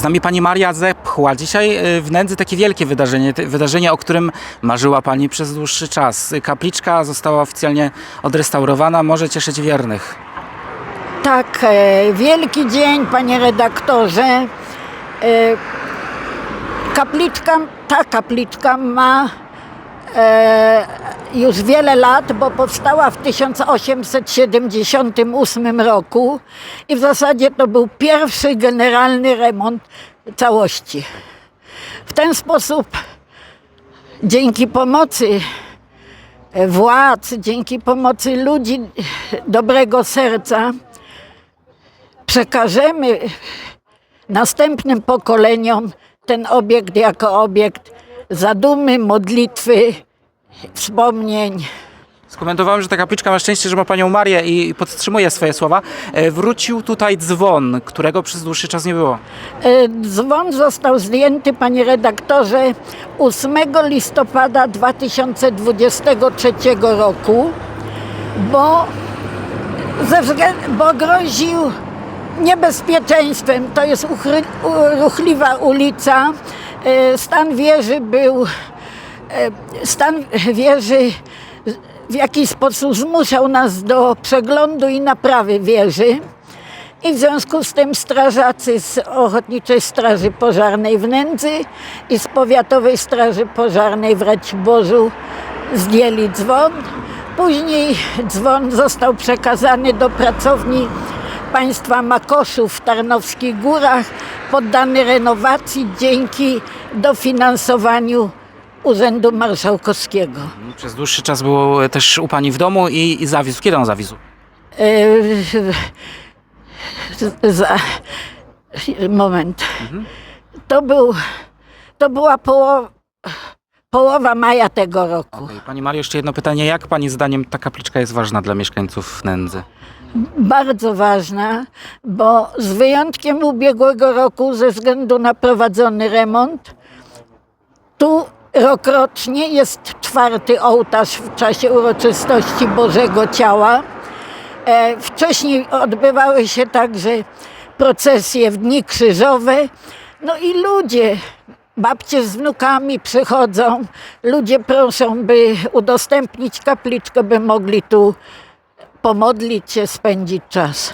Z nami pani Maria Zepchła. Dzisiaj y, w Nędzy takie wielkie wydarzenie, wydarzenie, o którym marzyła pani przez dłuższy czas. Kapliczka została oficjalnie odrestaurowana, może cieszyć wiernych. Tak, e, wielki dzień, panie redaktorze. E, kapliczka, ta kapliczka ma już wiele lat, bo powstała w 1878 roku i w zasadzie to był pierwszy generalny remont całości. W ten sposób, dzięki pomocy władz, dzięki pomocy ludzi dobrego serca, przekażemy następnym pokoleniom ten obiekt jako obiekt zadumy, modlitwy, wspomnień. Skomentowałem, że ta kapliczka ma szczęście, że ma panią Marię i podtrzymuje swoje słowa. E, Wrócił tutaj dzwon, którego przez dłuższy czas nie było. E, Dzwon został zdjęty, panie redaktorze, 8 listopada 2023 roku, bo, ze względu, bo groził niebezpieczeństwem. To jest ruchliwa ulica. E, Stan wieży był, e, stan wieży w jakiś sposób zmuszał nas do przeglądu i naprawy wieży. I w związku z tym strażacy z Ochotniczej Straży Pożarnej w Nędzy i z Powiatowej Straży Pożarnej w Raciborzu zdjęli dzwon. Później dzwon został przekazany do pracowni państwa Makoszów w Tarnowskich Górach, poddany renowacji dzięki dofinansowaniu Urzędu Marszałkowskiego. Przez dłuższy czas był też u pani w domu i, i zawisł. Kiedy on zawisł? E, za, moment. To, był, to była połowa, połowa maja tego roku. Pani Mario, jeszcze jedno pytanie. Jak pani zdaniem ta kapliczka jest ważna dla mieszkańców Nędzy? Bardzo ważna, bo z wyjątkiem ubiegłego roku, ze względu na prowadzony remont, tu rokrocznie jest czwarty ołtarz w czasie uroczystości Bożego Ciała. E, wcześniej odbywały się także procesje w dni krzyżowe. No i ludzie, babcie z wnukami przychodzą, ludzie proszą, by udostępnić kapliczkę, by mogli tu pomodlić się, spędzić czas.